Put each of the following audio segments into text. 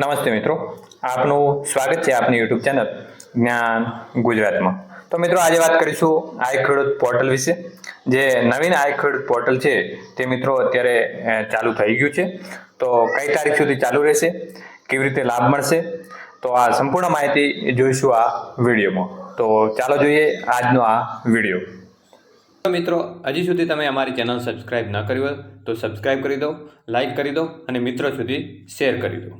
નમસ્તે મિત્રો. આપનું સ્વાગત છે આપની યુટ્યુબ ચેનલ જ્ઞાન ગુજરાતમાં. તો મિત્રો, આજે વાત કરીશું આય ખેડૂત પોર્ટલ વિશે. જે નવીન આય ખેડૂત પોર્ટલ છે તે મિત્રો અત્યારે ચાલુ થઈ ગયું છે. તો કઈ તારીખ સુધી ચાલુ રહેશે, કેવી રીતે લાભ મળશે, તો આ સંપૂર્ણ માહિતી જોઈશું આ વિડીયોમાં. તો ચાલો જોઈએ આજનો આ વીડિયો. મિત્રો, હજી સુધી તમે અમારી ચેનલ સબસ્ક્રાઇબ ન કરી હોય તો સબસ્ક્રાઇબ કરી દો, લાઇક કરી દો અને મિત્રો સુધી શેર કરી દો.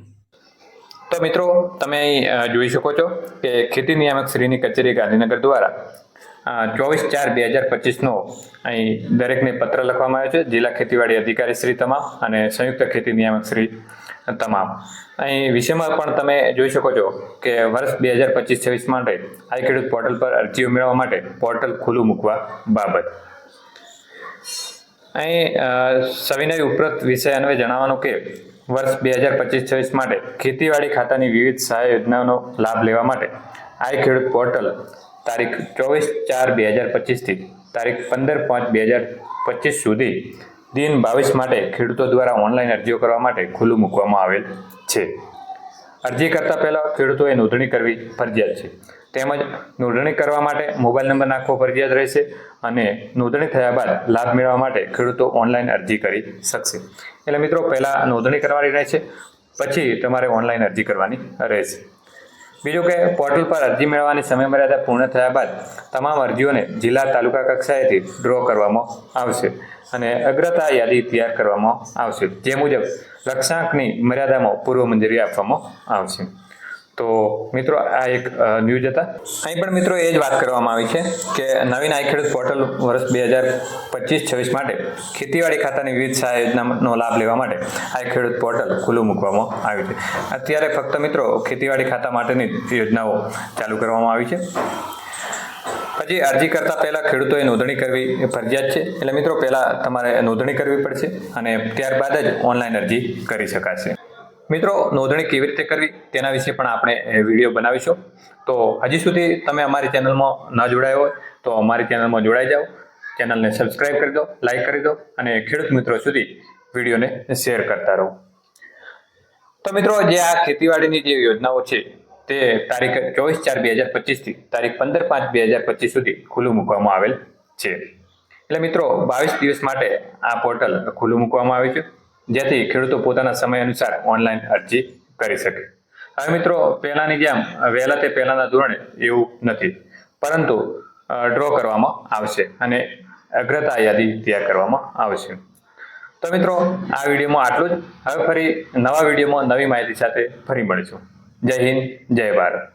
તો મિત્રો, તમે અહીં જોઈ શકો છો કે ખેતી નિયામક શ્રીની કચેરી ગાંધીનગર દ્વારા ચોવીસ ચાર બે હજાર પચીસનો અહીં દરેકને પત્ર લખવામાં આવ્યો છે. જિલ્લા ખેતીવાડી અધિકારી શ્રી તમામ અને સંયુક્ત ખેતી નિયામક શ્રી તમામ. અહીં વિષયમાં પણ તમે જોઈ શકો છો કે વર્ષ બે હજાર પચીસ છવ્વીસ માટે આ ખેડૂત પોર્ટલ પર અરજીઓ મેળવવા માટે પોર્ટલ ખુલ્લું મૂકવા બાબત. અહીં સવિનય ઉપરત વિષય અન્વયે જણાવવાનું કે વર્ષ બે હજાર પચીસ છવ્વીસ માટે ખેતીવાડી ખાતાની વિવિધ સહાય યોજનાઓનો લાભ લેવા માટે આઈ ખેડૂત પોર્ટલ તારીખ ચોવીસ ચાર બે હજાર પચીસથી તારીખ પંદર પાંચ બે હજાર પચીસ સુધી દિન બાવીસ માટે ખેડૂતો દ્વારા ઓનલાઈન અરજીઓ કરવા માટે ખુલ્લું મૂકવામાં આવેલ છે. અરજી કરતા પહેલાં ખેડૂતોએ નોંધણી કરવી ફરજિયાત છે. તેમજ નોંધણી કરવા માટે મોબાઈલ નંબર નાખવો ફરજિયાત રહેશે અને નોંધણી થયા બાદ લાભ મેળવવા માટે ખેડૂતો ઓનલાઈન અરજી કરી શકશે. એટલે મિત્રો, પહેલાં નોંધણી કરવાની રહેશે, પછી તમારે ઓનલાઈન અરજી કરવાની રહેશે. બીજું કે પોર્ટલ પર અરજી મેળવવાની સમયમર્યાદા પૂર્ણ થયા બાદ તમામ અરજીઓને જિલ્લા તાલુકા કક્ષાએથી ડ્રો કરવામાં આવશે અને અગ્રતા યાદી તૈયાર કરવામાં આવશે. જે મુજબ લક્ષ્યાંકની મર્યાદામાં પૂર્વ મંજૂરી આપવામાં આવશે. તો મિત્રો, આ એક ન્યૂઝ હતા. અહીં પણ મિત્રો એ જ વાત કરવામાં આવી છે કે નવીન આઈખેડૂત પોર્ટલ વર્ષ બે હજાર પચીસ છવ્વીસ માટે ખેતીવાડી ખાતાની વિવિધ સહાય યોજનાનો લાભ લેવા માટે આઈ ખેડૂત પોર્ટલ ખુલ્લું મૂકવામાં આવ્યું છે. અત્યારે ફક્ત મિત્રો ખેતીવાડી ખાતા માટેની યોજનાઓ ચાલુ કરવામાં આવી છે. પછી અરજી કરતા પહેલાં ખેડૂતોએ નોંધણી કરવી એ ફરજિયાત છે. એટલે મિત્રો, પહેલાં તમારે નોંધણી કરવી પડશે અને ત્યારબાદ જ ઓનલાઈન અરજી કરી શકાશે. મિત્રો, નોંધણી કેવી રીતે કરવી તેના વિશે પણ આપણે વીડિયો બનાવીશું. તો હજી સુધી તમે અમારી ચેનલમાં ન જોડાયા હોય, તો અમારી ચેનલમાં જોડાઈ જાઓ. ચેનલને સબસ્ક્રાઇબ કરી દો લાઇક કરી દો અને ખેડૂત મિત્રો સુધી વિડીયોને શેર કરતા રહો. તો મિત્રો, જે આ ખેતીવાડીની જે યોજનાઓ છે, તે તારીખ ચોવીસ ચાર બે હજાર પચીસથી તારીખ પંદર પાંચ બે હજાર પચીસ સુધી ખુલ્લું મૂકવામાં આવેલ છે. એટલે મિત્રો, બાવીસ દિવસ માટે આ પોર્ટલ ખુલ્લું મૂકવામાં આવ્યું છે. જેથી ખેડૂતો પોતાના સમય અનુસાર ઓનલાઈન અરજી કરી શકે. હવે મિત્રો, પહેલાંની જેમ વહેલા તે પહેલાંના ધોરણે એવું નથી. પરંતુ ડ્રો કરવામાં આવશે અને અગ્રતા યાદી તૈયાર કરવામાં આવશે. તો મિત્રો, આ વિડીયોમાં આટલું જ. હવે ફરી નવા વિડીયોમાં નવી માહિતી સાથે ફરી મળીશું. જય હિન્દ, જય ભારત.